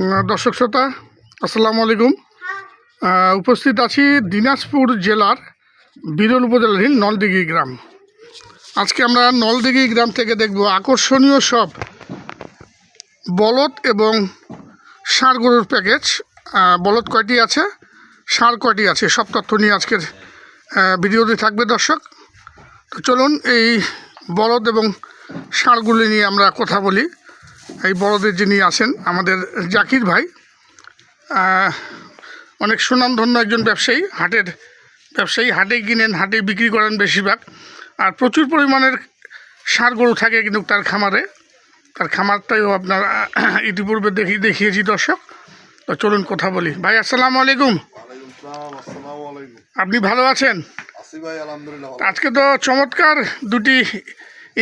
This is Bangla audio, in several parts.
দর্শক শ্রোতা, আসসালামু আলাইকুম। উপস্থিত আছি দিনাজপুর জেলার বিরল উপজেলাধীন নলদিঘি গ্রাম। আজকে আমরা নলদিঘি গ্রাম থেকে দেখব আকর্ষণীয় সব বলদ এবং ষাঁড় গরুর প্যাকেজ। বলদ কয়টি আছে? ষাঁড় কয়টি আছে? সব তথ্য নিয়ে আজকের ভিডিওতে থাকবে দর্শক। তো চলুন এই বলদ এবং ষাঁড়গুলি নিয়ে আমরা কথা বলি। এই বড়দের যিনি আছেন আমাদের জাকির ভাই অনেক সুনামধন্য একজন ব্যবসায়ী হাটের ব্যবসায়ী হাটে কিনেন হাটে বিক্রি করেন বেশিরভাগ। আর প্রচুর পরিমাণের ষাঁড় গরু থাকে কিন্তু তার খামারে। তার খামারটাইও আপনার ইতিপূর্বে দেখি দেখিয়েছি দর্শক। তো চলুন কথা বলি। ভাই আসসালামু আলাইকুম। আপনি ভালো আছেন? আজকে তো চমৎকার দুটি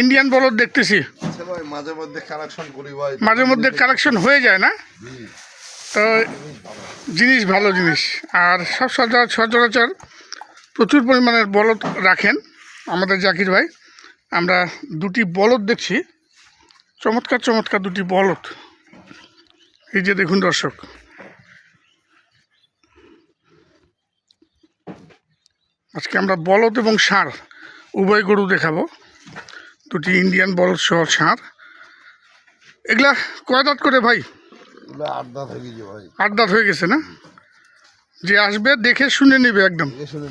ইন্ডিয়ান বলদ দেখতেছি। মাঝে মধ্যে কালেকশন করি ভাই। মাঝে মধ্যে কালেকশন হয়ে যায় না? তো জিনিস ভালো জিনিস। আর সব সচরাচর সচরাচর প্রচুর পরিমাণের বলদ রাখেন আমাদের জাকির ভাই। আমরা দুটি বলদ দেখছি। চমৎকার চমৎকার দুটি বলদ। এই যে দেখুন দর্শক। আজকে আমরা বলদ এবং ষাঁড় উভয় গরু দেখাবো। দুটি ইন্ডিয়ান বলদ সহ ষাঁড় এগুলা কয় দাঁত করে ভাই? আট দাঁত হয়ে গেছে না? যে আসবে দেখে শুনে নেবে একদম। শুনে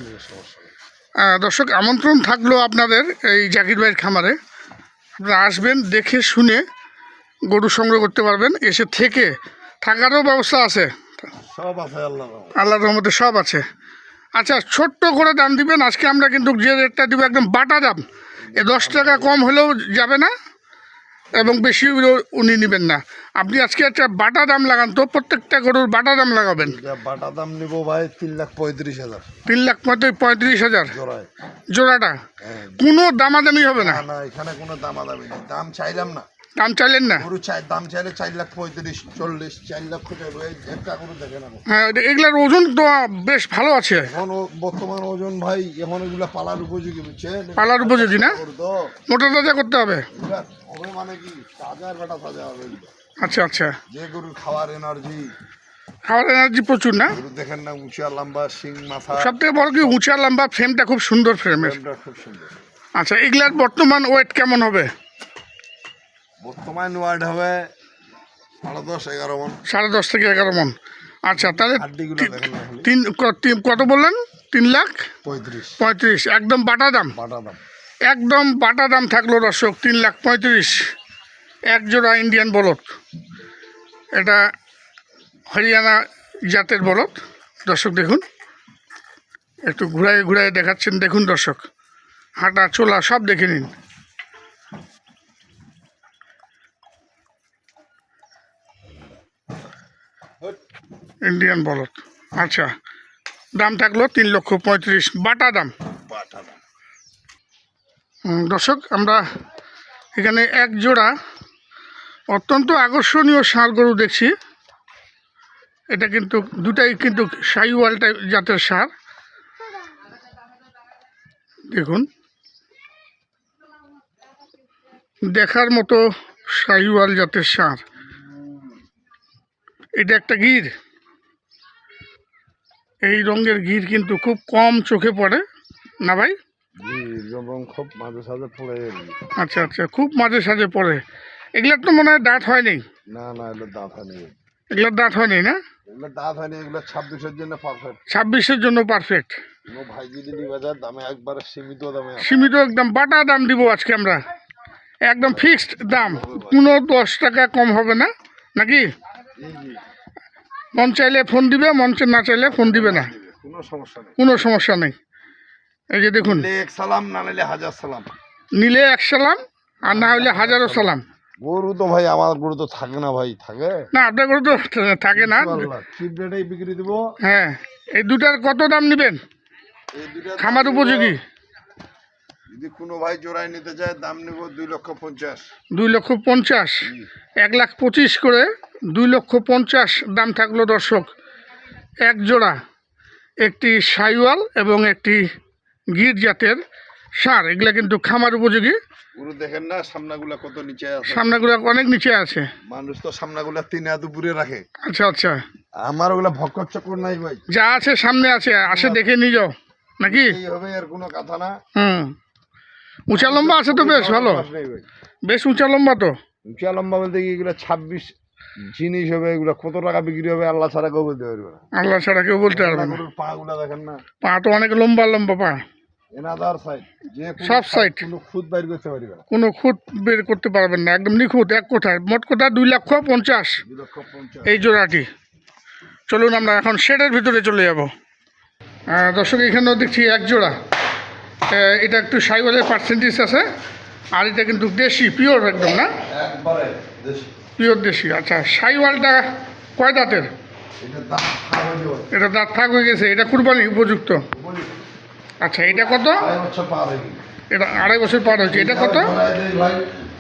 দর্শক আমন্ত্রণ থাকল আপনাদের এই জাকির ভাইয়ের খামারে। আপনারা আসবেন দেখে শুনে গরু সংগ্রহ করতে পারবেন। এসে থেকে থাকারও ব্যবস্থা আছে। সব আছে আল্লাহ। আল্লাহর রহমতে সব আছে। আচ্ছা ছোট্ট করে দাম দিবেন। আজকে আমরা কিন্তু যে রেটটা দিব একদম বাটা দাম। এ দশ টাকা কম হলেও যাবে না এবং বেশি উনি নেবেন না। আপনি আজকে একটা বাটা দাম লাগান তো প্রত্যেকটা গরুর বাটা দাম লাগাবেন। বাটা দাম নেব ভাই তিন লাখ পঁয়ত্রিশ হাজার। তিন লাখ পঁয়ত্রিশ পঁয়ত্রিশ হাজার? জোড়াটা? হ্যাঁ। কোনো দামাদামি হবে না এখানে কোনো দামাদামি নেই। দাম চাইলাম না। দাম চাইলেন না? গরু চাই দাম চাইলে চার লাখ পঁয়ত্রিশ চল্লিশ চার লাখ একটা গরু দেখে না হ্যাঁ এগুলার ওজন তো বেশ ভালো আছে। এখন বর্তমান ওজন ভাই এখন এগুলা পালার উপযোগী বুঝছেন? পালার উপযোগী না? মোটা তাজা করতে হবে? হবে মানে কি? তাজা বেটা তাজা হবে আচ্ছা আচ্ছা। যে গরুর খাওয়ার এনার্জি খাওয়ার এনার্জি প্রচুর না? দেখেন না উঁচা লম্বা শিং মাথা। সব থেকে বড় কি উঁচা লম্বা ফ্রেমটা খুব সুন্দর ফ্রেমের খুব সুন্দর। আচ্ছা এগুলার বর্তমান ওয়েট কেমন হবে? বর্তমান ওয়ার্ড হবে সাড়ে দশ এগারো মন। সাড়ে দশ থেকে এগারো মন। আচ্ছা তাহলে তিন- কত বললেন? তিন লাখ? পঁয়ত্রিশ। পঁয়ত্রিশ একদম বাটা দাম? বাটা দাম। একদম বাটা দাম থাকল দর্শক তিন লাখ পঁয়ত্রিশ। এক জোড়া ইন্ডিয়ান বলদ। এটা হরিয়ানা জাতের বলদ। দর্শক দেখুন। একটু ঘুরাই ঘুরাই দেখাচ্ছেন। দেখুন দর্শক হাঁটা চোলা সব দেখে নিন। ইন্ডিয়ান বলদ। আচ্ছা দাম থাকল তিন লক্ষ পঁয়ত্রিশ। বাটা দাম? দর্শক আমরা এখানে এক জোড়া অত্যন্ত আকর্ষণীয় ষাঁড় গরু দেখছি। এটা কিন্তু দুটাই কিন্তু সাইওয়াল টাইপ জাতের সার দেখুন। দেখার মতো সাইওয়াল জাতের সার এটা একটা গির? এই রঙের গির কিন্তু খুব কম চোখে পড়ে না ভাই? খুব মাঝে সাঝে পড়ে। আচ্ছা আচ্ছা খুব মাঝে সাঝে পড়ে। এগুলোর তো মনে হয় দাঁত হয়নি? না না এগুলো দাঁত হয়নি। এগুলোর দাঁত হয়নি না? এগুলো দাঁত হয়নি এগুলো ছাব্বিশের জন্য পারফেক্ট ছাব্বিশের জন্য পারফেক্ট ভাই যদি দামে একবারে সীমিত দামে সীমিত একদম বাটা দাম দিব আজকে আমরা। একদম ফিক্সড দাম। কোনো দশ টাকা কম হবে না? নাকি? মন চাইলে ফোন দিবে মন না চাইলে ফোন দিবে না। কোনো সমস্যা নেই। কোনো সমস্যা নেই। এই যে দেখুন নিলে এক সালাম না নিলে হাজার সালাম। নিলে এক সালাম আর না হলে হাজারো সালাম। গরু তো ভাই আমার গরু তো থাকে না ভাই থাকে? না আপনার গরু তো থাকে না। বিক্রি দেবো। হ্যাঁ এই দুটার কত দাম নেবেন? খামার উপযোগী? যদি কোনো ভাই জোড়ায় নিতে চায় দাম নেব দুই লক্ষ পঞ্চাশ। দুই লক্ষ পঞ্চাশ। এক লাখ পঁচিশ করে দুই লক্ষ পঞ্চাশ দাম থাকল দর্শক। এক জোড়া একটি সাইওয়াল এবং একটি গির জাতের সার এগুলা কিন্তু খামার উপযোগী। গরু দেখেন না সামনাগুলা কত নিচে আছে। সামনেগুলো অনেক নিচে আছে। মানুষ তো সামনাগুলা তিন হাত উপরে রাখে। আচ্ছা আচ্ছা। আমার ওগুলা ভক্কর চক্কর নাই ভাই। যা আছে সামনে আছে আসে দেখে নিয়ে যাও। নাকি? এইভাবে আর কোনো কথা না। হুম। উঁচা লম্বা আছে তো বেশ ভালো। বেশ উঁচা লম্বা তো। উঁচা লম্বা বলতে কি এগুলো ছাব্বিশ জিনিস হবে এগুলো কত টাকা বিক্রি হবে আল্লাহ ছাড়া কেউ বলতে পারবে না। আল্লাহ ছাড়া কেউ বলতে পারবে না। পা গুলা দেখেন না। পা তো অনেক লম্বা লম্বা পা। এনাদার সাইড যে সব side। কোনো খুদ বাইর করতে পারবে না। কোনো খুঁত বের করতে পারবেন না একদম নিখুঁত এক কোথায় মোট কথা দুই লক্ষ পঞ্চাশ। এই জোড়াটি। চলুন আমরা এখন শেডের ভিতরে চলে যাব। দর্শক এখানেও দেখছি এক জোড়া। এটা একটু সাইওয়ালের পার্সেন্টেজ আছে আর এটা কিন্তু দেশি পিওর একদম না? পিওর দেশি। আচ্ছা সাইওয়ালটা কয় দাঁতের? এটা দাঁত থাক হয়ে গেছে এটা কুরবানি উপযুক্ত? আচ্ছা এটা কত। এটা আড়াই বছর পার হয়েছে এটা কত?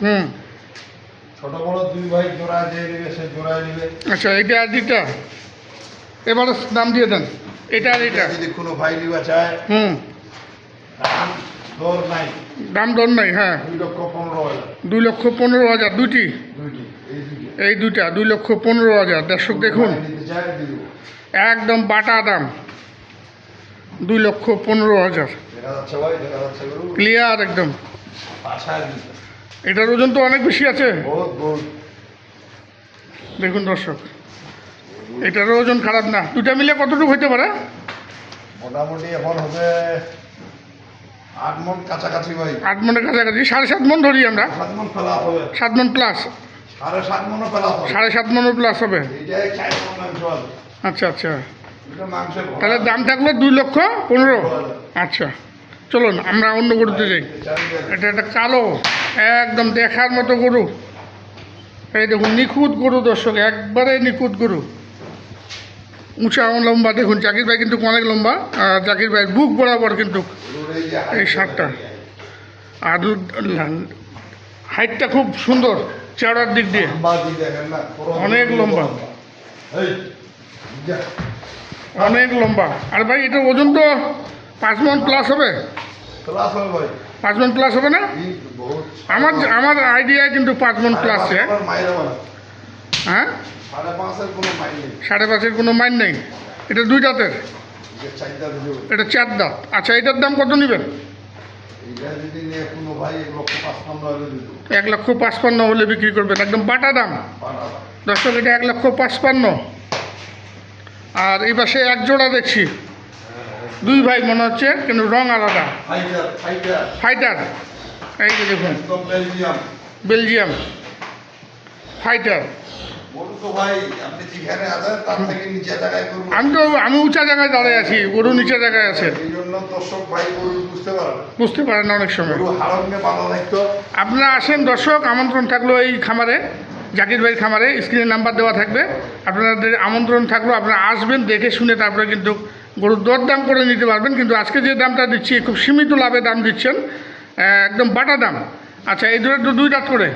হুম। ছোট বড় দুই ভাই জোড়ায় দিয়ে নেবে সে জোড়ায় নেবে আচ্ছা এটা আর দুইটা? এবারে দাম দিয়ে দেন এটা আর এটা যদি কোনো ভাই চায় হুম। দাম দর নাই হ্যাঁ। দুই লক্ষ পনেরো হাজার, দুইটি? এই দুইটি, দুই লক্ষ পনেরো হাজার। দর্শক দেখুন, একদম বাটা দাম। দুই লক্ষ পনেরো হাজার। ক্লিয়ার একদম। এটার ওজন তো অনেক বেশি আছে। দেখুন দর্শক, এটারও ওজন খারাপ না। দুটা মিলে কতটুকু হইতে পারে? মোটামুটি এখন হবে আট মন কাছাকাছি ভাই। আট মনের কাছাকাছি সাড়ে সাত মন ধরি আমরা। সাত মন ফেলা হবে। সাত মন প্লাস সাড়ে সাত মনও ফেলা হবে। সাড়ে সাত মনের প্লাস হবে। আচ্ছা আচ্ছা। তাহলে দাম থাকল দুই লক্ষ পনেরো? আচ্ছা। চলুন আমরা অন্য গরুতে যাই। এটা একটা কালো একদম দেখার মতো গরু। এই দেখুন নিখুঁত গরু দর্শক একবারে নিখুঁত গরু। উঁচা লম্বা দেখুন জাকির ভাই কিন্তু অনেক লম্বা আর জাকির ভাই বুক বরাবর কিন্তু এই শার্টটা। আর হাইটটা খুব সুন্দর চেওড়ার দিক দিয়ে। অনেক লম্বা। অনেক লম্বা। আর ভাই এটার ওজন তো পাঁচ মন প্লাস হবে। পাঁচ মন প্লাস হবে না? আমার আমার আইডিয়ায় কিন্তু পাঁচ মন প্লাস হ্যাঁ? সাড়ে পাঁচের কোনো মাইন নেই। এটা দুই দাঁতের? এটা চার দাঁত আচ্ছা এটার দাম কত নেবেন? এক লক্ষ পাঁচপান্ন হলে বিক্রি করবেন। একদম বাটা দাম। দর্শক এটা এক লক্ষ পাঁচপান্ন। আর এই পাশে এক জোড়া দেখছি। দুই ভাই মনে হচ্ছে কিন্তু রং আলাদা। ফাইটার, এই যে দেখুন। বেলজিয়াম। বেলজিয়াম ফাইটার আমি তো আমি উঁচা জায়গায় দাঁড়িয়ে আছি গরু নিচে জায়গায় আছে। বুঝতে পারেন। না অনেক সময়। আপনারা আসেন দর্শক আমন্ত্রণ থাকল এই খামারে জাকির ভাইয়ের খামারে স্ক্রিনে নাম্বার দেওয়া থাকবে। আপনাদের আমন্ত্রণ থাকল আপনারা আসবেন দেখে শুনে তারপরে কিন্তু গরুর দরদাম করে নিতে পারবেন। কিন্তু আজকে যে দামটা দিচ্ছি খুব সীমিত লাভে দাম দিচ্ছেন একদম বাটা দাম। আচ্ছা এই দুটো তো দুই দাঁত করে।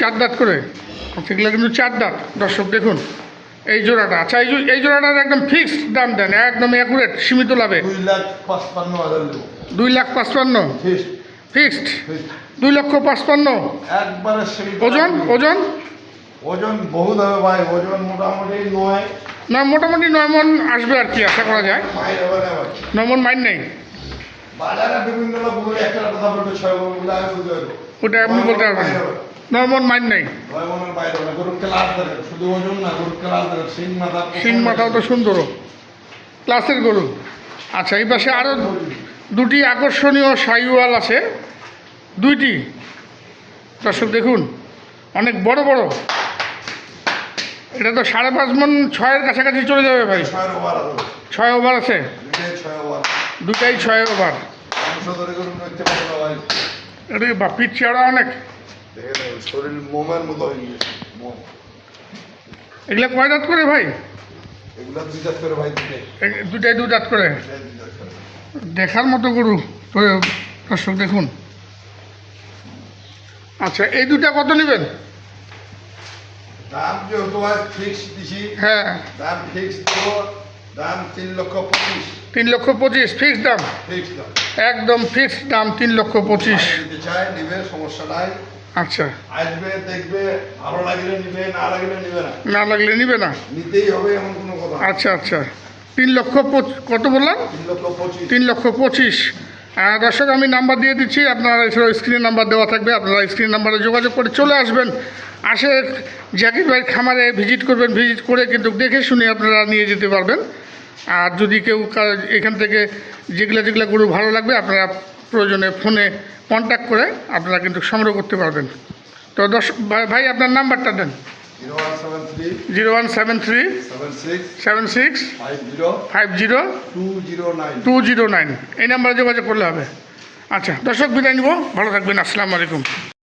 চার দাঁত করে করে? আচ্ছা এগুলো কিন্তু চার দাঁত। দর্শক দেখুন এই জোড়াটা। আচ্ছা এই এই জোড়াটার একদম ফিক্সড দাম দেন একদম অ্যাকুরেট সীমিত লাভে। দুই লাখ পাঁচপান্ন দুই লাখ পাঁচপান্ন? ফিক্সড দুই লক্ষ পাঁচপান্ন? একবারে ওজন? ওজন? ওজন বহুত হবে ভাই ওজন মোটামুটি নয়। না মোটামুটি নয় মন আসবে আর কি আশা করা যায়। নয় মন মাইন নেই। বাজারে বিভিন্ন লোক বলে একটা কথা বলবে ছয় মন বলে আমি বুঝতে পারব ওটা আপনি বলতে পারবেন না। নয় মন মাইন নেই। নয় মনের বাইরে না গরুর ক্লাস থাকে শুধু ওজন না গরুর ক্লাস থাকে সিং মাথা শিং মাথাও তো সুন্দরও ক্লাসের গরু। আচ্ছা এই পাশে আরও দুটি আকর্ষণীয় সাইওয়াল আছে। দুইটি। দর্শক দেখুন অনেক বড় বড়। এটা তো সাড়ে পাঁচ মন ছয়ের কাছাকাছি চলে যাবে ভাই। ছয়ের ওভার আছে। ছয় ওভার আছে। দুটাই ছয় ওভার এটা বা পিঠ অনেক। শরীর মোমের মতো হয়ে গেছে এগুলা কয় দাঁত করে ভাই? এগুলা দুই করে ভাই দিলে দুটাই দু দাঁত করে। দেখার মতো গরু দর্শক দেখুন। আচ্ছা এই দুটা কত নেবেন? দাম যেহেতু ভাই ফিক্স দিছি হ্যাঁ। দাম ফিক্স দাম তিন লক্ষ পঁচিশ। তিন লক্ষ পঁচিশ ফিক্সড দাম? ফিক্স দাম। একদম ফিক্সড দাম তিন লক্ষ পঁচিশ। সমস্যা নাই। আচ্ছা। আসবে দেখবে ভালো লাগলে নিবে না লাগলে নিবে না। না লাগলে নিবে না? নিতেই হবে এমন কোনো কথা। আচ্ছা আচ্ছা। তিন লক্ষ কত বললাম? তিন লক্ষ পঁচিশ। দর্শক আমি নাম্বার দিয়ে দিচ্ছি আপনারা এছাড়াও স্ক্রিনে নাম্বার দেওয়া থাকবে আপনারা স্ক্রিন নাম্বারে যোগাযোগ করে চলে আসবেন। আসে জাকির ভাইয়ের খামারে ভিজিট করবেন ভিজিট করে কিন্তু দেখে শুনে আপনারা নিয়ে যেতে পারবেন। আর যদি কেউ এখান থেকে যেগুলো যেগুলো গরু ভালো লাগবে আপনারা প্রয়োজনে ফোনে কন্ট্যাক্ট করে আপনারা কিন্তু সংগ্রহ করতে পারবেন। তো দশ ভাই- আপনার নাম্বারটা দেন। Zero one seven three seven six five zero five zero two zero nine. Two zero nine. এই নাম্বারে যোগাযোগ করলে হবে আচ্ছা দর্শক বিদায় নিব ভালো থাকবেন আসসালামু আলাইকুম।